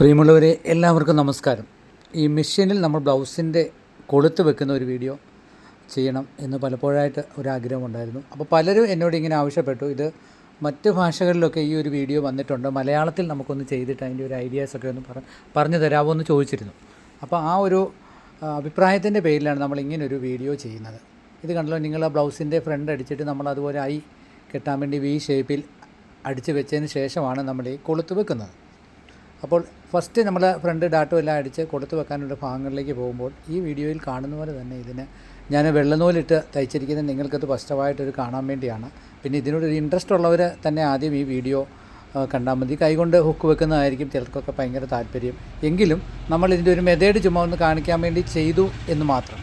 പ്രിയമുള്ളവരെ എല്ലാവർക്കും നമസ്കാരം. ഈ മെഷീനിൽ നമ്മൾ ബ്ലൗസിന്റെ കൊളുത്ത് വെക്കുന്ന ഒരു വീഡിയോ ചെയ്യണം എന്ന് പലപ്പോഴായിട്ട് ഒരാഗ്രഹമുണ്ടായിരുന്നു. അപ്പോൾ പലരും എന്നോട് ഇങ്ങനെ ആവശ്യപ്പെട്ടു. ഇത് മറ്റ് ഭാഷകളിലൊക്കെ ഈ ഒരു വീഡിയോ വന്നിട്ടുണ്ട്. മലയാളത്തിൽ നമുക്കൊന്ന് ചെയ്തിട്ട് അതിന്റെ ഒരു ഐഡിയാസൊക്കെ ഒന്ന് പറ പറഞ്ഞു തരാമോ എന്ന് ചോദിച്ചിരുന്നു. അപ്പോൾ ആ ഒരു അഭിപ്രായത്തിന്റെ പേരിലാണ് നമ്മൾ ഇങ്ങനെ ഒരു വീഡിയോ ചെയ്യുന്നത്. ഇത് കണ്ടല്ലോ നിങ്ങൾ ആ ബ്ലൗസിന്റെ ഫ്രണ്ട് അടിച്ചിട്ട് നമ്മൾ അതുപോലെ ഐ കെട്ടാൻ വേണ്ടി വി ഷേപ്പിൽ അടിച്ച് വെച്ചതിന് ശേഷമാണ് നമ്മൾ ഈ കൊളുത്ത് വെക്കുന്നത്. അപ്പോൾ ഫസ്റ്റ് നമ്മൾ ഫ്രണ്ട് ഡാറ്റോ എല്ലാം അടിച്ച് കൊടുത്തു വെക്കാനുള്ള ഭാഗങ്ങളിലേക്ക് പോകുമ്പോൾ ഈ വീഡിയോയിൽ കാണുന്ന പോലെ തന്നെ ഇതിന് ഞാൻ വെള്ളനൂലിട്ട് തയ്ച്ചിരിക്കുന്നത് നിങ്ങൾക്കത് സ്പഷ്ടമായിട്ടൊരു കാണാൻ വേണ്ടിയാണ്. പിന്നെ ഇതിനോടൊരു ഇൻട്രസ്റ്റ് ഉള്ളവർ തന്നെ ആദ്യം ഈ വീഡിയോ കണ്ടാൽ മതി. കൈകൊണ്ട് ഹുക്ക് വെക്കുന്നതായിരിക്കും ചിലർക്കൊക്കെ ഭയങ്കര താല്പര്യം. എങ്കിലും നമ്മൾ ഇതിന്റെ ഒരു മെതേഡ് ചുമ്മാ ഒന്ന് കാണിക്കാൻ വേണ്ടി ചെയ്തു എന്ന് മാത്രം.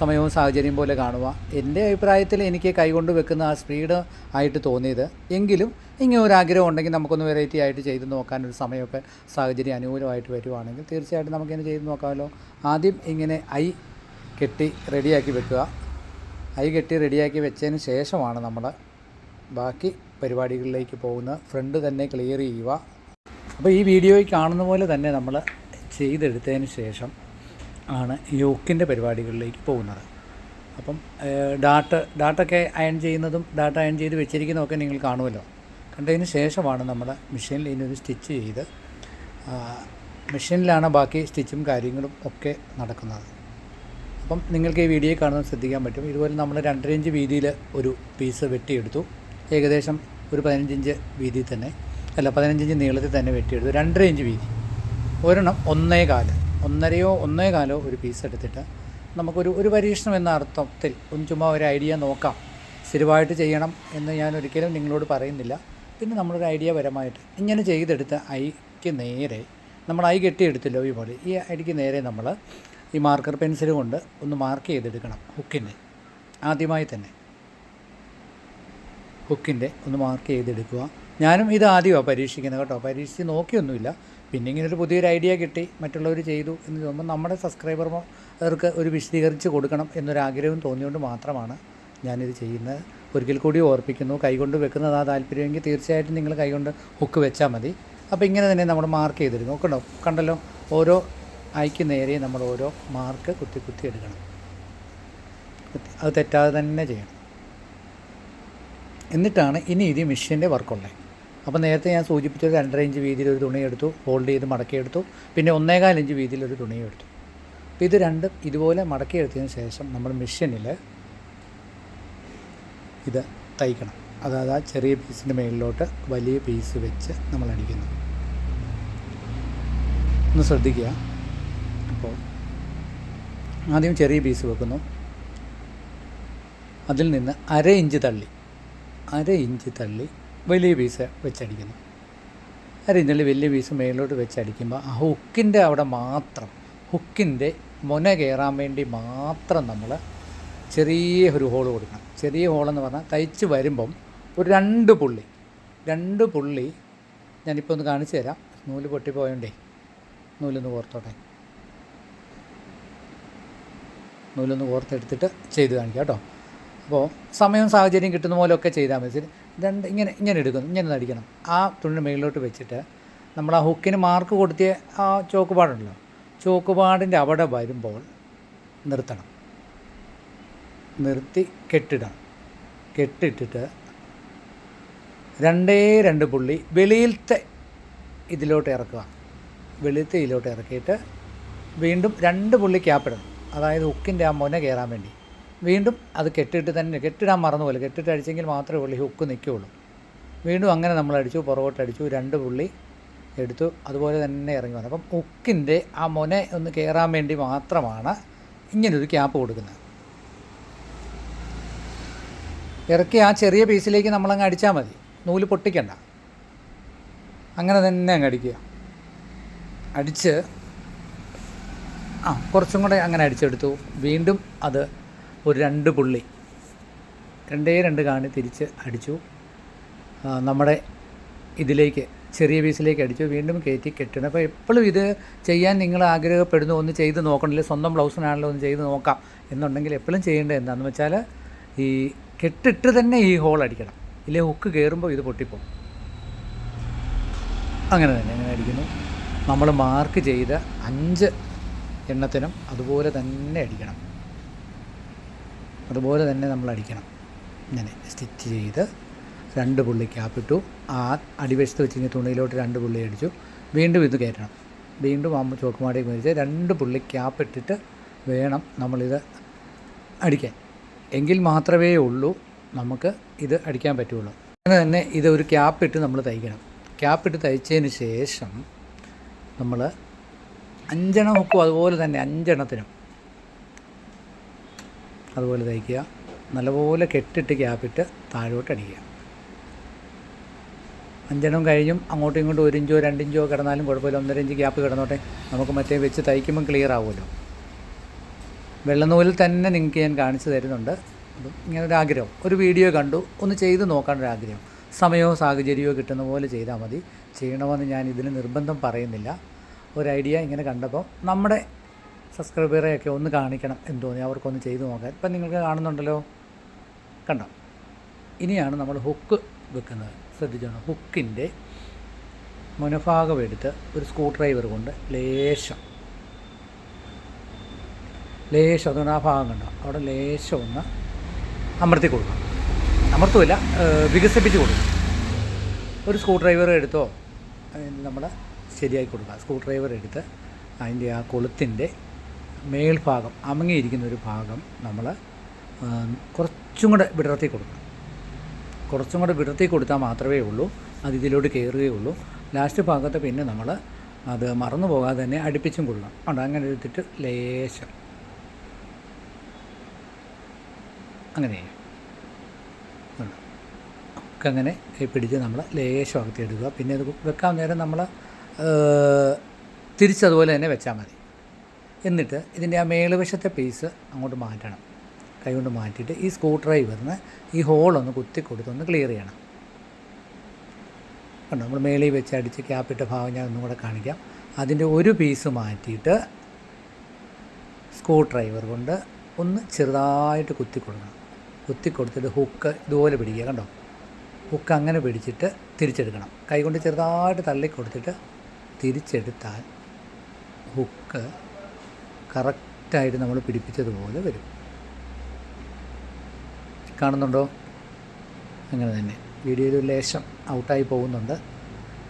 സമയവും സാഹചര്യം പോലെ കാണുക. എന്റെ അഭിപ്രായത്തിൽ എനിക്ക് കൈകൊണ്ട് വെക്കുന്ന ആ സ്പീഡ് ആയിട്ട് തോന്നിയത്. എങ്കിലും ഇങ്ങനെ ഒരു ആഗ്രഹം ഉണ്ടെങ്കിൽ നമുക്കൊന്ന് വെറൈറ്റി ആയിട്ട് ചെയ്ത് നോക്കാനൊരു സമയമൊക്കെ സാഹചര്യം അനുകൂലമായിട്ട് വരുവാണെങ്കിൽ തീർച്ചയായിട്ടും നമുക്കിങ്ങനെ ചെയ്ത് നോക്കാമല്ലോ. ആദ്യം ഇങ്ങനെ ഐ കെട്ടി റെഡിയാക്കി വെക്കുക. ഐ കെട്ടി റെഡിയാക്കി വെച്ചതിന് ശേഷമാണ് നമ്മൾ ബാക്കി പരിപാടികളിലേക്ക് പോകുന്ന ഫ്രണ്ട് തന്നെ ക്ലിയർ ചെയ്യുക. അപ്പോൾ ഈ വീഡിയോയിൽ കാണുന്ന പോലെ തന്നെ നമ്മൾ ചെയ്തെടുത്തതിന് ശേഷം ആണ് യോക്കിന്റെ പരിപാടികളിലേക്ക് പോകുന്നത്. അപ്പം ഡാട്ട് ഡാട്ടൊക്കെ അയൺ ചെയ്യുന്നതും ഡാട്ട അയൺ ചെയ്ത് വെച്ചിരിക്കുന്നതൊക്കെ നിങ്ങൾ കാണുമല്ലോ. കണ്ടതിന് ശേഷമാണ് നമ്മൾ മെഷീനിൽ ഇതിനൊരു സ്റ്റിച്ച് ചെയ്ത് മെഷീനിലാണ് ബാക്കി സ്റ്റിച്ചും കാര്യങ്ങളും ഒക്കെ നടക്കുന്നത്. അപ്പം നിങ്ങൾക്ക് ഈ വീഡിയോ കാണുന്നത് ശ്രദ്ധിക്കാൻ പറ്റും. ഇതുപോലെ നമ്മൾ രണ്ടര ഇഞ്ച് വീതിയിൽ ഒരു പീസ് വെട്ടിയെടുത്തു. ഏകദേശം ഒരു പതിനഞ്ച് ഇഞ്ച് വീതിയിൽ തന്നെ അല്ല പതിനഞ്ച് ഇഞ്ച് നീളത്തിൽ തന്നെ വെട്ടിയെടുത്തു. രണ്ടര ഇഞ്ച് വീതി. ഒരെണ്ണം ഒന്നേ കാൽ. ഒന്നരയോ ഒന്നേ കാലോ ഒരു പീസ് എടുത്തിട്ട് നമുക്കൊരു ഒരു പരീക്ഷണം എന്ന അർത്ഥത്തിൽ ഒന്ന് ചുമ്മാ ഒരു ഐഡിയ നോക്കാം. സ്ഥിരമായിട്ട് ചെയ്യണം എന്ന് ഞാൻ ഒരിക്കലും നിങ്ങളോട് പറയുന്നില്ല. പിന്നെ നമ്മളൊരു ഐഡിയ പരമായിട്ട് ഇങ്ങനെ ചെയ്തെടുത്ത് ഐക്ക് നേരെ നമ്മൾ ഐ കെട്ടിയെടുത്തില്ലോ ഈ പോലെ ഈ ഐഡിക്ക് നേരെ നമ്മൾ ഈ മാർക്കർ പെൻസിൽ കൊണ്ട് ഒന്ന് മാർക്ക് ചെയ്തെടുക്കണം. ഹുക്കിനെ ആദ്യമായി തന്നെ. ഹുക്കിന്റെ ഒന്ന് മാർക്ക് ചെയ്തെടുക്കുക. ഞാനും ഇത് ആദ്യമാണ് പരീക്ഷിക്കുന്നത് കേട്ടോ. പരീക്ഷിച്ച് നോക്കിയൊന്നുമില്ല. പിന്നെ ഇങ്ങനെ ഒരു പുതിയൊരു ഐഡിയ കിട്ടി മറ്റുള്ളവർ ചെയ്തു എന്ന് തോന്നുമ്പോൾ നമ്മുടെ സബ്സ്ക്രൈബർമാർക്ക് ഒരു വിശദീകരിച്ച് കൊടുക്കണം എന്നൊരാഗ്രഹം തോന്നിയുകൊണ്ട് മാത്രമാണ് ഞാനിത് ചെയ്യുന്നത്. ഒരിക്കൽ കൂടി ഓർപ്പിക്കുന്നു കൈകൊണ്ട് വെക്കുന്നത് ആ താല്പര്യമെങ്കിൽ തീർച്ചയായിട്ടും നിങ്ങൾ കൈകൊണ്ട് ഹുക്ക് വെച്ചാൽ മതി. അപ്പോൾ ഇങ്ങനെ തന്നെ നമ്മൾ മാർക്ക് ചെയ്തിരുന്നു. നോക്കണ്ടോ കണ്ടല്ലോ? ഓരോ ഐക്ക് നേരെ നമ്മൾ ഓരോ മാർക്ക് കുത്തി കുത്തി എടുക്കണം. അത് തെറ്റാതെ തന്നെ ചെയ്യണം. എന്നിട്ടാണ് ഇനി ഇത് മെഷീന്റെ വർക്കുള്ളത് അപ്പോൾ നേരത്തെ ഞാൻ സൂചിപ്പിച്ചത് രണ്ടര ഇഞ്ച് വീതിയിൽ ഒരു തുണി എടുത്തു ഫോൾഡ് ചെയ്ത് മടക്കിയെടുത്തു. പിന്നെ ഒന്നേകാൽ ഇഞ്ച് വീതിയിൽ ഒരു തുണി എടുത്തു അപ്പോൾ ഇത് രണ്ടും ഇതുപോലെ മടക്കിയെടുത്തതിന് ശേഷം നമ്മൾ മെഷീനിൽ ഇത് തയ്ക്കണം. അതായത് ആ ചെറിയ പീസിന്റെ മേളിലോട്ട് വലിയ പീസ് വെച്ച് നമ്മൾ അടിക്കുന്നു. ഒന്ന് ശ്രദ്ധിക്കുക. അപ്പോൾ ആദ്യം ചെറിയ പീസ് വെക്കുന്നു. അതിൽ നിന്ന് അര ഇഞ്ച് തള്ളി അര ഇഞ്ച് തള്ളി വലിയ പീസ് വെച്ചടിക്കുന്നു. അരിഞ്ഞള്ളി വലിയ പീസ് മേളിലോട്ട് വെച്ചടിക്കുമ്പോൾ ആ ഹുക്കിന്റെ അവിടെ മാത്രം ഹുക്കിന്റെ മുന കയറാൻ വേണ്ടി മാത്രം നമ്മൾ ചെറിയ ഒരു ഹോൾ കൊടുക്കണം. ചെറിയ ഹോളെന്ന് പറഞ്ഞാൽ തയ്ച്ച് വരുമ്പം ഒരു രണ്ട് പുള്ളി രണ്ട് പുള്ളി ഞാനിപ്പോൾ ഒന്ന് കാണിച്ചു തരാം. നൂൽ പൊട്ടിപ്പോയോണ്ടേ നൂലൊന്ന് കോർത്തോട്ടെ. നൂലൊന്ന് കോർത്തെടുത്തിട്ട് ചെയ്ത് കാണിക്കാം കേട്ടോ. അപ്പോൾ സമയവും സാഹചര്യം കിട്ടുന്ന പോലെയൊക്കെ ചെയ്താൽ മതി. രണ്ട് ഇങ്ങനെ ഇങ്ങനെ എടുക്കുന്നു ഇങ്ങനെ നടിക്കണം. ആ തുണി മേളിലോട്ട് വെച്ചിട്ട് നമ്മൾ ആ ഹുക്കിന് മാർക്ക് കൊടുത്തിയ ആ ചോക്കുപാടുണ്ടല്ലോ ചോക്കുപാടിന്റെ അവിടെ വരുമ്പോൾ നിർത്തണം. നിർത്തി കെട്ടിടണം. കെട്ടിട്ടിട്ട് രണ്ടേ രണ്ട് പുള്ളി വെളിയിലത്തെ ഇതിലോട്ട് ഇറക്കുക. വെളിയിലത്തെ ഇതിലോട്ട് ഇറക്കിയിട്ട് വീണ്ടും രണ്ട് പുള്ളി ക്യാപ്പിടണം അതായത് ഹുക്കിന്റെ ആ മുന കയറാൻ വേണ്ടി. വീണ്ടും അത് കെട്ടിട്ട് തന്നെ കെട്ടിടാൻ മറന്നുപോലെ കെട്ടിട്ട് അടിച്ചെങ്കിൽ മാത്രമേ ഉള്ളൂ ഈ ഹുക്ക് നിൽക്കുകയുള്ളൂ. വീണ്ടും അങ്ങനെ നമ്മൾ അടിച്ചു പുറകോട്ട് അടിച്ചു രണ്ട് പുള്ളി എടുത്തു അതുപോലെ തന്നെ ഇറങ്ങി വന്നു. അപ്പം ഹുക്കിന്റെ ആ മുന ഒന്ന് കയറാൻ വേണ്ടി മാത്രമാണ് ഇങ്ങനൊരു ക്യാപ്പ് കൊടുക്കുന്നത്. ഇറക്കി ആ ചെറിയ പീസിലേക്ക് നമ്മളങ്ങ് അടിച്ചാൽ മതി. നൂൽ പൊട്ടിക്കണ്ട. അങ്ങനെ തന്നെ അങ്ങ് അടിക്കുക. അടിച്ച് ആ കുറച്ചും കൂടെ അങ്ങനെ അടിച്ചെടുത്തു. വീണ്ടും അത് ഒരു രണ്ട് പുള്ളി. രണ്ടേ രണ്ട് കാണി തിരിച്ച് അടിച്ചു. നമ്മുടെ ഇതിലേക്ക് ചെറിയ പീസിലേക്ക് അടിച്ചു. വീണ്ടും കയറ്റി കെട്ടണം. അപ്പോൾ എപ്പോഴും ഇത് ചെയ്യാൻ നിങ്ങൾ ആഗ്രഹപ്പെടുന്നു ഒന്ന് ചെയ്ത് നോക്കണില്ല? സ്വന്തം ബ്ലൗസിനാണല്ലോ ഒന്ന് ചെയ്ത് നോക്കാം എന്നുണ്ടെങ്കിൽ എപ്പോഴും ചെയ്യേണ്ടത് എന്താണെന്ന് വെച്ചാൽ ഈ കെട്ടിട്ട് തന്നെ ഈ ഹോൾ അടിക്കണം. ഇല്ലേ ഹുക്ക് കയറുമ്പോൾ ഇത് പൊട്ടിപ്പോകും. അങ്ങനെ തന്നെ അങ്ങനെ അടിക്കുന്നു. നമ്മൾ മാർക്ക് ചെയ്ത അഞ്ച് എണ്ണത്തിനും അതുപോലെ തന്നെ അടിക്കണം. അതുപോലെ തന്നെ നമ്മൾ അടിക്കണം. ഇങ്ങനെ സ്റ്റിച്ച് ചെയ്ത് രണ്ട് പുള്ളി ക്യാപ്പിട്ടു ആ അടിവശത്ത് വെച്ചിങ്ങനെ തുണിയിലോട്ട് രണ്ട് പുള്ളി അടിച്ചു. വീണ്ടും ഇത് കയറ്റണം. വീണ്ടും ആ ചോക്കുമാടി മേടിച്ച് രണ്ട് പുള്ളി ക്യാപ്പിട്ടിട്ട് വേണം നമ്മളിത് അടിക്കാൻ. എങ്കിൽ മാത്രമേ ഉള്ളൂ നമുക്ക് ഇത് അടിക്കാൻ പറ്റുള്ളൂ. അങ്ങനെ തന്നെ ഇത് ഒരു ക്യാപ്പിട്ട് നമ്മൾ തയ്ക്കണം. ക്യാപ്പിട്ട് തയ്ച്ചതിന് ശേഷം നമ്മൾ അഞ്ചെണ്ണം ഹുക്കും അതുപോലെ തന്നെ അഞ്ചെണ്ണത്തിനും അതുപോലെ തയ്ക്കുക. നല്ലപോലെ കെട്ടിട്ട് ക്യാപ്പിട്ട് താഴോട്ട് അടിക്കുക. അഞ്ചെണ്ണം കഴിഞ്ഞും അങ്ങോട്ടും ഇങ്ങോട്ടും ഒരു ഇഞ്ചോ രണ്ടിഞ്ചോ കിടന്നാലും കുഴപ്പമില്ല. ഒന്നര ഇഞ്ച് ഗ്യാപ്പ് കിടന്നോട്ടെ. നമുക്ക് മറ്റേ വെച്ച് തയ്ക്കുമ്പം ക്ലിയർ ആവുമല്ലോ. വെള്ളനൂലിൽ തന്നെ നിങ്ങൾക്ക് ഞാൻ കാണിച്ചു തരുന്നുണ്ട്. അപ്പം ഇങ്ങനെ ഒരു ആഗ്രഹം. ഒരു വീഡിയോ കണ്ടു. ഒന്ന് ചെയ്ത് നോക്കാനൊരു ആഗ്രഹം. സമയമോ സാഹചര്യമോ കിട്ടുന്ന പോലെ ചെയ്താൽ മതി. ചെയ്യണമെന്ന് ഞാൻ ഇതിന് നിർബന്ധം പറയുന്നില്ല. ഒരു ഐഡിയ ഇങ്ങനെ കണ്ടപ്പോൾ നമ്മുടെ സബ്സ്ക്രൈബറെയൊക്കെ ഒന്ന് കാണിക്കണം എന്ന് തോന്നി. അവർക്കൊന്ന് ചെയ്തു നോക്കാൻ. ഇപ്പം നിങ്ങൾക്ക് കാണുന്നുണ്ടല്ലോ. കണ്ടോ? ഇനിയാണ് നമ്മൾ ഹുക്ക് വെക്കുന്നത്. ശ്രദ്ധിച്ചോണം ഹുക്കിന്റെ മുനഭാഗം എടുത്ത് ഒരു സ്ക്രൂ ഡ്രൈവർ കൊണ്ട് ലേശം ലേശം അതുകൊണ്ട് ആ ഭാഗം കണ്ടോ? അവിടെ ലേശം ഒന്ന് അമർത്തി കൊടുക്കണം. അമർത്തുമില്ല വികസിപ്പിച്ച് കൊടുക്കും ഒരു സ്ക്രൂ ഡ്രൈവർ എടുത്തോ നമ്മൾ ശരിയാക്കി കൊടുക്കുക സ്ക്രൂ ഡ്രൈവർ എടുത്ത് അതിന്റെ ആ കൊളുത്തിന്റെ മേൽഭാഗം അമങ്ങിയിരിക്കുന്ന ഒരു ഭാഗം നമ്മൾ കുറച്ചും കൂടെ വിടർത്തി കൊടുക്കണം. കുറച്ചും കൂടെ വിടർത്തി കൊടുത്താൽ മാത്രമേ ഉള്ളൂ അത് ഇതിലോട്ട് കയറുകയുള്ളൂ ലാസ്റ്റ് ഭാഗത്ത് പിന്നെ നമ്മൾ അത് മറന്നു പോകാതെ തന്നെ അടുപ്പിച്ചും കൊള്ളണം. ഉണ്ട് അങ്ങനെ എടുത്തിട്ട് ലേശം. അങ്ങനെ. ഒക്കെ അങ്ങനെ പിടിച്ച് നമ്മൾ ലേശം അകത്തി എടുക്കുക പിന്നെ അത് വെക്കാൻ നേരം നമ്മൾ തിരിച്ചതുപോലെ തന്നെ വെച്ചാൽ മതി. എന്നിട്ട് ഇതിന്റെ ആ മേളുവശത്തെ പീസ് അങ്ങോട്ട് മാറ്റണം. കൈകൊണ്ട് മാറ്റിയിട്ട് ഈ സ്ക്രൂ ഡ്രൈവറിന് ഈ ഹോളൊന്ന് കുത്തി കൊടുത്തൊന്ന് ക്ലിയർ ചെയ്യണം. കണ്ടോ? നമ്മൾ മേളിൽ വെച്ച് അടിച്ച് ക്യാപ്പിട്ട ഭാഗം ഞാൻ ഒന്നും കൂടെ കാണിക്കാം. അതിന്റെ ഒരു പീസ് മാറ്റിയിട്ട് സ്ക്രൂ ഡ്രൈവർ കൊണ്ട് ഒന്ന് ചെറുതായിട്ട് കുത്തി കൊടുക്കണം. കുത്തി കൊടുത്തിട്ട് ഹുക്ക് ഇതുപോലെ പിടിക്കുക. കണ്ടോ? ഹുക്ക് അങ്ങനെ പിടിച്ചിട്ട് തിരിച്ചെടുക്കണം. കൈകൊണ്ട് ചെറുതായിട്ട് തള്ളി കൊടുത്തിട്ട് തിരിച്ചെടുത്താൽ ഹുക്ക് കറക്റ്റായിട്ട് നമ്മൾ പിടിപ്പിച്ചതുപോലെ വരും. കാണുന്നുണ്ടോ? അങ്ങനെ തന്നെ. വീഡിയോയിൽ ലേശം ഔട്ടായി പോകുന്നുണ്ട്.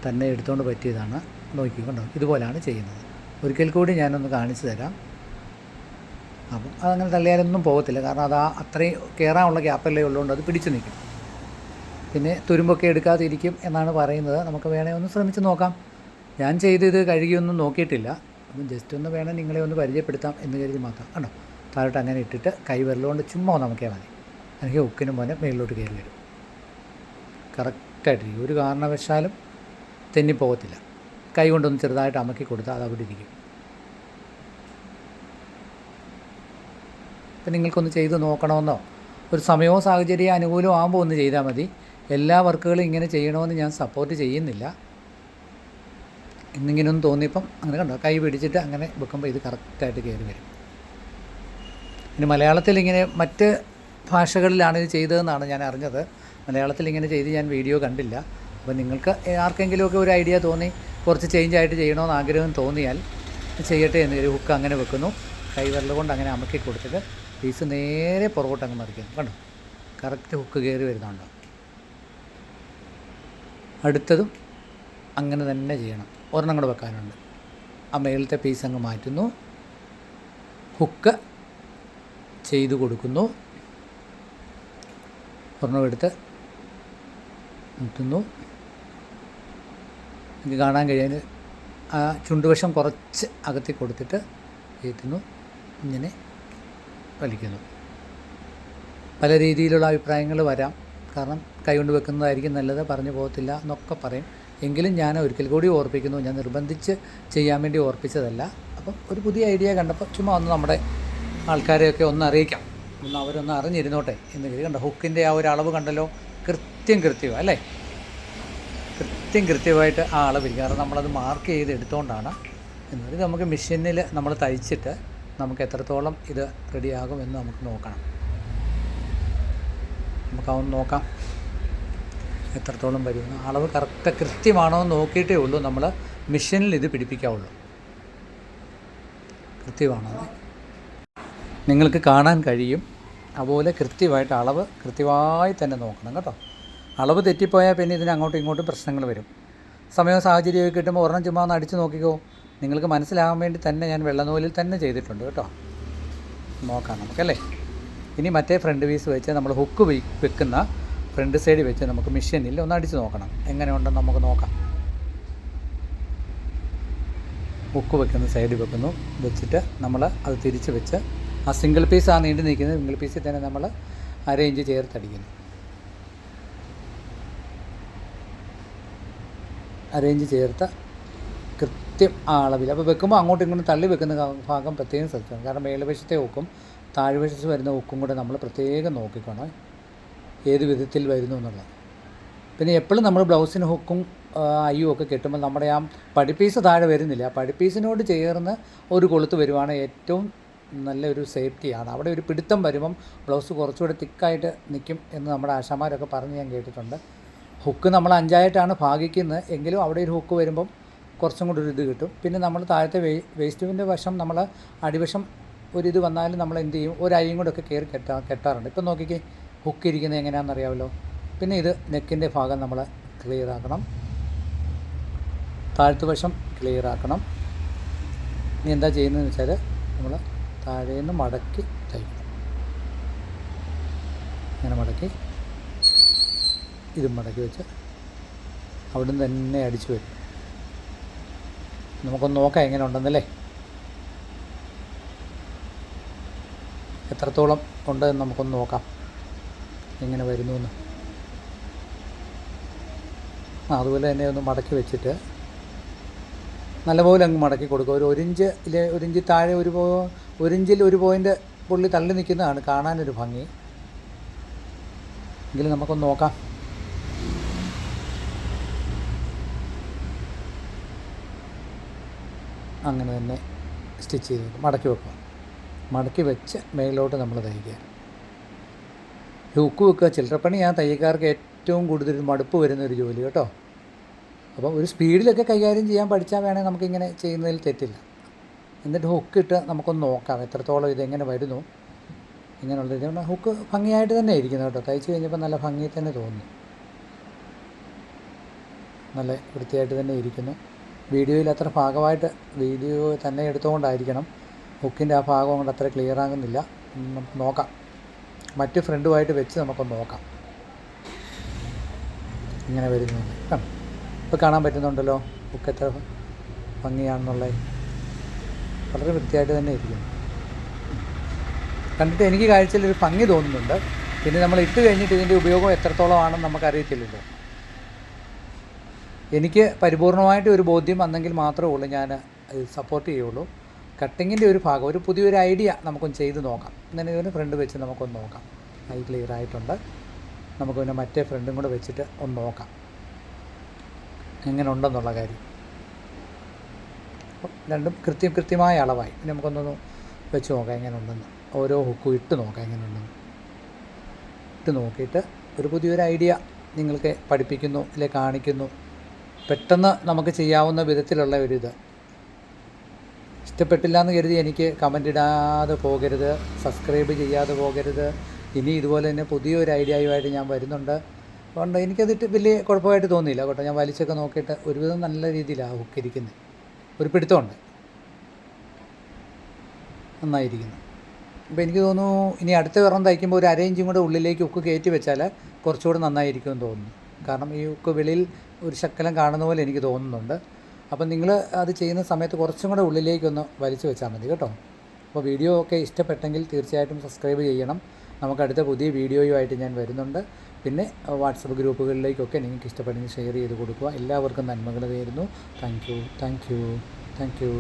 തന്നെ എടുത്തുകൊണ്ട് പറ്റിയതാണ്. നോക്കിക്കൊണ്ടോ? ഇതുപോലെയാണ് ചെയ്യുന്നത്. ഒരിക്കൽ കൂടി ഞാനൊന്ന് കാണിച്ചു തരാം. അപ്പം അതങ്ങനെ തള്ളിയാലൊന്നും പോകത്തില്ല. കാരണം അത് ആ അത്രയും കയറാനുള്ള ഗ്യാപ്പല്ലേ ഉള്ളതുകൊണ്ട് അത് പിടിച്ചു നിൽക്കും. പിന്നെ തുരുമ്പൊക്കെ എടുക്കാതിരിക്കും എന്നാണ് പറയുന്നത്. നമുക്ക് വേണേൽ ഒന്ന് ശ്രമിച്ച് നോക്കാം. ഞാൻ ചെയ്ത് ഇത് കഴുകിയൊന്നും നോക്കിയിട്ടില്ല. അപ്പം ജസ്റ്റ് ഒന്ന് വേണം നിങ്ങളെ ഒന്ന് പരിചയപ്പെടുത്താം എന്ന് കരുതി മാത്രം. കണ്ടോ? താഴോട്ട് അങ്ങനെ ഇട്ടിട്ട് കൈ വിരലുകൊണ്ട് ചുമ്മാ ഒന്ന് നമുക്കേ മതി. അല്ലെങ്കിൽ ഉക്കിനും പോലെ മേളിലോട്ട് കയറി വരും കറക്റ്റായിട്ടിരിക്കും ഒരു കാരണവശാലും തെന്നിപ്പോകത്തില്ല. കൈ കൊണ്ടൊന്ന് ചെറുതായിട്ട് അമക്കി കൊടുത്താൽ അത് അവിടെ ഇരിക്കും. അപ്പം നിങ്ങൾക്കൊന്ന് ചെയ്ത് നോക്കണമെന്നോ? ഒരു സമയവും സാഹചര്യം അനുകൂലവും ആകുമ്പോൾ ഒന്ന് ചെയ്താൽ മതി. എല്ലാ വർക്കുകളും ഇങ്ങനെ ചെയ്യണമെന്ന് ഞാൻ സപ്പോർട്ട് ചെയ്യുന്നില്ല. ഇന്നിങ്ങനെ ഒന്ന് തോന്നിയപ്പം അങ്ങനെ കണ്ടോ? കൈ പിടിച്ചിട്ട് അങ്ങനെ വെക്കുമ്പോൾ ഇത് കറക്റ്റായിട്ട് കയറി വരും. പിന്നെ മലയാളത്തിൽ ഇങ്ങനെ മറ്റ് ഭാഷകളിലാണ് ഇത് ചെയ്തതെന്നാണ് ഞാൻ അറിഞ്ഞത്. മലയാളത്തിൽ ഇങ്ങനെ ചെയ്ത് ഞാൻ വീഡിയോ കണ്ടില്ല. അപ്പോൾ നിങ്ങൾക്ക് ആർക്കെങ്കിലുമൊക്കെ ഒരു ഐഡിയ തോന്നി കുറച്ച് ചേഞ്ച് ആയിട്ട് ചെയ്യണമെന്ന് ആഗ്രഹം തോന്നിയാൽ ചെയ്യട്ടെ എന്ന് ഒരു ഹുക്ക് അങ്ങനെ വെക്കുന്നു. കൈവിരൽ കൊണ്ട് അങ്ങനെ അമക്കി കൊടുത്തിട്ട് പീസ് നേരെ പുറകോട്ട് അങ്ങ് മറിക്കുന്നു കണ്ടോ? കറക്റ്റ് ഹുക്ക് കയറി വരുന്നുണ്ടോ. അടുത്തതും അങ്ങനെ തന്നെ ചെയ്യണം. ഒരെണ്ണം കൂടെ വെക്കാനുണ്ട്. ആ മേളത്തെ പീസ് അങ്ങ് മാറ്റുന്നു. ഹുക്ക് ചെയ്തു കൊടുക്കുന്നു. ഒരെണ്ണം എടുത്ത് മുട്ടുന്നു. എനിക്ക് കാണാൻ കഴിയാൻ ആ ചുണ്ടുവശം കുറച്ച് അകത്തി കൊടുത്തിട്ട് കയറ്റുന്നു ഇങ്ങനെ വലിക്കുന്നു. പല രീതിയിലുള്ള അഭിപ്രായങ്ങൾ വരാം. കാരണം കൈകൊണ്ട് വെക്കുന്നതായിരിക്കും നല്ലത്. പറഞ്ഞു പോകത്തില്ല എന്നൊക്കെ പറയും. എങ്കിലും ഞാൻ ഒരിക്കൽ കൂടി ഓർപ്പിക്കുന്നു. ഞാൻ നിർബന്ധിച്ച് ചെയ്യാൻ വേണ്ടി ഓർപ്പിച്ചതല്ല. അപ്പം ഒരു പുതിയ ഐഡിയ കണ്ടപ്പോൾ ചുമ്മാ ഒന്ന് നമ്മുടെ ആൾക്കാരെയൊക്കെ ഒന്ന് അറിയിക്കാം. ഒന്ന് അവരൊന്ന് അറിഞ്ഞിരുന്നോട്ടെ എന്ന് കരുതി കണ്ടോ? ഹുക്കിന്റെ ആ ഒരു അളവ് കണ്ടല്ലോ? കൃത്യം കൃത്യമാണ് അല്ലേ? കൃത്യം കൃത്യമായിട്ട് ആ അളവിരിക്കും കാരണം നമ്മളത് മാർക്ക് ചെയ്ത് എടുത്തുകൊണ്ടാണ് എന്നത് ഇത് നമുക്ക് മെഷീനിൽ നമ്മൾ തയ്ച്ചിട്ട് നമുക്ക് എത്രത്തോളം ഇത് റെഡിയാകും എന്ന് നമുക്ക് നോക്കണം. നമുക്ക് അവൻ നോക്കാം. എത്രത്തോളം വരുമെന്ന്. അളവ് കറക്റ്റ് കൃത്യമാണോ എന്ന് നോക്കിയിട്ടേ ഉള്ളൂ. നമ്മൾ മെഷീനിൽ ഇത് പിടിപ്പിക്കാവുള്ളൂ. കൃത്യമാണോ? നിങ്ങൾക്ക് കാണാൻ കഴിയും. അതുപോലെ കൃത്യമായിട്ട് അളവ് കൃത്യമായി തന്നെ നോക്കണം കേട്ടോ. അളവ് തെറ്റിപ്പോയാൽ പിന്നെ ഇതിന് അങ്ങോട്ടും ഇങ്ങോട്ടും പ്രശ്നങ്ങൾ വരും. സമയവും സാഹചര്യമൊക്കെ കിട്ടുമ്പോൾ ഒരെണ്ണം ചുമ്മാ ഒന്ന് അടിച്ച് നോക്കിക്കോ. നിങ്ങൾക്ക് മനസ്സിലാകാൻ വേണ്ടി തന്നെ ഞാൻ വെള്ളനൂലിൽ തന്നെ ചെയ്തിട്ടുണ്ട് കേട്ടോ. നോക്കാം നമുക്കല്ലേ? ഇനി മറ്റേ ഫ്രണ്ട് പീസ് വെച്ച് നമ്മൾ ഹുക്ക് വെക്കുന്ന ഫ്രണ്ട് സൈഡ് വെച്ച് നമുക്ക് മെഷീനിൽ ഒന്ന് അടിച്ച് നോക്കണം. എങ്ങനെ ഉണ്ടെന്ന് നമുക്ക് നോക്കാം. ഹുക്ക് വെക്കുന്ന സൈഡ് വെക്കുന്നു. വെച്ചിട്ട് നമ്മൾ അത് തിരിച്ച് വെച്ച് ആ സിംഗിൾ പീസ് ആ നീണ്ടു നിൽക്കുന്നത് സിംഗിൾ പീസിൽ തന്നെ നമ്മൾ അരേഞ്ച് ചേർത്തടിക്കുന്നു. അരേഞ്ച് ചേർത്ത് കൃത്യം ആ അളവിൽ അപ്പോൾ വെക്കുമ്പോൾ അങ്ങോട്ടും ഇങ്ങോട്ടും തള്ളി വെക്കുന്ന ഭാഗം പ്രത്യേകം ശ്രദ്ധിക്കണം. കാരണം മേൽവശത്തെ ഹുക്കും താഴ്വശത്ത് വരുന്ന ഹുക്കും കൂടെ നമ്മൾ പ്രത്യേകം നോക്കിക്കോണം. ഏത് വിധത്തിൽ വരുന്നു എന്നുള്ളത്. പിന്നെ എപ്പോഴും നമ്മൾ ബ്ലൗസിന് ഹുക്കും അയ്യും ഒക്കെ കെട്ടുമ്പോൾ നമ്മുടെ ആ പഠിപ്പീസ് താഴെ വരുന്നില്ല. ആ പഠിപ്പീസിനോട് ചേർന്ന് ഒരു കൊളുത്ത് വരുവാണ് ഏറ്റവും നല്ലൊരു സേഫ്റ്റിയാണ് അവിടെ ഒരു പിടുത്തം വരുമ്പം ബ്ലൗസ് കുറച്ചുകൂടെ തിക്കായിട്ട് നിൽക്കും എന്ന് നമ്മുടെ ആശാമാരൊക്കെ പറഞ്ഞ് ഞാൻ കേട്ടിട്ടുണ്ട്. ഹുക്ക് നമ്മൾ അഞ്ചായിട്ടാണ് ഭാഗിക്കുന്നത്. എങ്കിലും അവിടെ ഒരു ഹുക്ക് വരുമ്പം കുറച്ചും കൂടി ഒരു ഇത് കിട്ടും. പിന്നെ നമ്മൾ താഴത്തെ വേ വേസ്റ്റുവിന്റെ വശം നമ്മൾ അടിവശം ഒരിത് വന്നാലും നമ്മൾ എന്ത് ചെയ്യും? ഒരു അരിയും കൂടെ ഒക്കെ കയറി കെട്ടാ കെട്ടാറുണ്ട്. ഇപ്പം നോക്കിക്കേ ഹുക്ക് ഇരിക്കുന്നത് എങ്ങനെയാണെന്ന് അറിയാമല്ലോ പിന്നെ ഇത് നെക്കിന്റെ ഭാഗം നമ്മൾ ക്ലിയർ ആക്കണം. താഴത്തെ വശം ക്ലിയർ ആക്കണം. ഇനി എന്താ ചെയ്യുന്നതെന്ന് വെച്ചാൽ നമ്മൾ താഴേന്ന് മടക്കി തയ്ക്കണം. ഇങ്ങനെ മടക്കി ഇതും മടക്കി വെച്ച് അവിടുന്ന് തന്നെ അടിച്ചു വരും. നമുക്കൊന്ന് നോക്കാം എങ്ങനെ ഉണ്ടെന്നല്ലേ എത്രത്തോളം ഉണ്ട് എന്ന് നമുക്കൊന്ന് നോക്കാം. എങ്ങനെ വരുന്നു എന്ന് ആ അതുപോലെ തന്നെ ഒന്ന് മടക്കി വെച്ചിട്ട് നല്ലപോലെ അങ്ങ് മടക്കി കൊടുക്കുക. ഒരു ഒരിഞ്ച് ഒരിഞ്ച് താഴെ ഒരു പോ ഒരിഞ്ചിൽ ഒരു പോയിന്റ് പുള്ളി തള്ളി നിൽക്കുന്നതാണ് കാണാനൊരു ഭംഗി. എങ്കിലും നമുക്കൊന്ന് നോക്കാം. അങ്ങനെ തന്നെ സ്റ്റിച്ച് ചെയ്ത് മടക്കി വെക്കുക. മടക്കി വെച്ച് മേലോട്ട് നമ്മൾ തയ്ക്കുക. ഹുക്ക് വെക്കുക. ചില്ലറപ്പണി ഞാൻ തയ്യക്കാർക്ക് ഏറ്റവും കൂടുതൽ മടുപ്പ് വരുന്ന ഒരു ജോലി കേട്ടോ. അപ്പം ഒരു സ്പീഡിലൊക്കെ കൈകാര്യം ചെയ്യാൻ പഠിച്ചാൽ വേണേൽ നമുക്കിങ്ങനെ ചെയ്യുന്നതിൽ തെറ്റില്ല. എന്നിട്ട് ഹുക്ക് ഇട്ട് നമുക്കൊന്ന് നോക്കാം എത്രത്തോളം ഇതെങ്ങനെ വരുന്നു ഇങ്ങനെയുള്ള ഇത് ഹുക്ക് ഭംഗിയായിട്ട് തന്നെ ഇരിക്കുന്നു കേട്ടോ. തയ്ച്ച് കഴിഞ്ഞപ്പോൾ നല്ല ഭംഗി തന്നെ തോന്നുന്നു നല്ല വൃത്തിയായിട്ട് തന്നെ ഇരിക്കുന്നു. വീഡിയോയിൽ അത്ര ഭാഗമായിട്ട് വീഡിയോ തന്നെ എടുത്തുകൊണ്ടായിരിക്കണം. ഹുക്കിന്റെ ആ ഭാഗം കൊണ്ട് അത്ര ക്ലിയർ ആകുന്നില്ല. നമുക്ക് നോക്കാം. മറ്റ് ഫ്രണ്ടുമായിട്ട് വെച്ച് നമുക്കൊന്ന് നോക്കാം. ഇങ്ങനെ വരുന്നു. ഇപ്പോൾ കാണാൻ പറ്റുന്നുണ്ടല്ലോ? ബുക്ക് എത്ര ഭംഗിയാണെന്നുള്ളത്. വളരെ വൃത്തിയായിട്ട് തന്നെ ഇരിക്കുന്നു. കണ്ടിട്ട് എനിക്ക് കാഴ്ചയിൽ ഒരു ഭംഗി തോന്നുന്നുണ്ട്. പിന്നെ നമ്മൾ ഇട്ട് കഴിഞ്ഞിട്ട് ഇതിന്റെ ഉപയോഗം എത്രത്തോളം ആണെന്ന് നമുക്കറിയത്തില്ലല്ലോ എനിക്ക് പരിപൂർണമായിട്ട് ഒരു ബോധ്യം വന്നെങ്കിൽ മാത്രമേ ഉള്ളൂ ഞാൻ സപ്പോർട്ട് ചെയ്യുള്ളൂ. കട്ടിങ്ങിന്റെ ഒരു ഭാഗം ഒരു പുതിയൊരു ഐഡിയ നമുക്കൊന്ന് ചെയ്ത് നോക്കാം. ഇങ്ങനെ ഇതിന് ഫ്രണ്ട് വെച്ച് നമുക്കൊന്ന് നോക്കാം. ഐ ക്ലിയർ ആയിട്ടുണ്ട്. നമുക്ക് പിന്നെ മറ്റേ ഫ്രണ്ടും കൂടെ വെച്ചിട്ട് ഒന്ന് നോക്കാം. എങ്ങനെ ഉണ്ടെന്നുള്ള കാര്യം രണ്ടും കൃത്യം കൃത്യമായ അളവായി. നമുക്കൊന്നൊന്ന് വെച്ച് നോക്കാം എങ്ങനെ ഉണ്ടെന്ന് ഓരോ ഹുക്കും ഇട്ട് നോക്കാം എങ്ങനെ ഉണ്ടെന്ന് ഇട്ട് നോക്കിയിട്ട് ഒരു പുതിയൊരു ഐഡിയ നിങ്ങൾക്ക് പഠിപ്പിക്കുന്നു അല്ലെ കാണിക്കുന്നു. പെട്ടെന്ന് നമുക്ക് ചെയ്യാവുന്ന വിധത്തിലുള്ള ഒരു ഇത്. ഇഷ്ടപ്പെട്ടില്ല എന്ന് കരുതി എനിക്ക് കമന്റ് ഇടാതെ പോകരുത് സബ്സ്ക്രൈബ് ചെയ്യാതെ പോകരുത്. ഇനി ഇതുപോലെ തന്നെ പുതിയൊരു ഐഡിയയുമായിട്ട് ഞാൻ വരുന്നുണ്ട്. അതുകൊണ്ട് എനിക്കതിട്ട് വലിയ കുഴപ്പമായിട്ട് തോന്നിയില്ല കേട്ടോ. ഞാൻ വലിച്ചൊക്കെ നോക്കിയിട്ട് ഒരുവിധം നല്ല രീതിയിലാണ് ഹുക്കിരിക്കുന്നത് ഒരു പിടുത്തമുണ്ട്. നന്നായിരിക്കുന്നു. അപ്പോൾ എനിക്ക് തോന്നുന്നു ഇനി അടുത്ത വിറം തയ്ക്കുമ്പോൾ ഒരു അരയിഞ്ചും കൂടെ ഉള്ളിലേക്ക് ഉക്ക് കയറ്റി വെച്ചാൽ കുറച്ചുകൂടെ നന്നായിരിക്കുമെന്ന് തോന്നുന്നു. കാരണം ഈ ഉക്ക് വെളിയിൽ ഒരു ശക്കലം കാണുന്ന പോലെ എനിക്ക് തോന്നുന്നുണ്ട്. അപ്പം നിങ്ങൾ അത് ചെയ്യുന്ന സമയത്ത് കുറച്ചും കൂടെ ഉള്ളിലേക്കൊന്ന് വലിച്ചു വെച്ചാൽ മതി കേട്ടോ. അപ്പോൾ വീഡിയോ ഒക്കെ ഇഷ്ടപ്പെട്ടെങ്കിൽ തീർച്ചയായിട്ടും സബ്സ്ക്രൈബ് ചെയ്യണം. നമുക്ക് അടുത്ത പുതിയ വീഡിയോയുമായിട്ട് ഞാൻ വരുന്നുണ്ട്. പിന്നെ വാട്സപ്പ് ഗ്രൂപ്പുകളിലേക്കൊക്കെ നിങ്ങൾക്ക് ഇഷ്ടപ്പെട്ടെങ്കിൽ ഷെയർ ചെയ്ത് കൊടുക്കുക. എല്ലാവർക്കും നന്മകൾ നേരുന്നു. Thank you thank you thank you.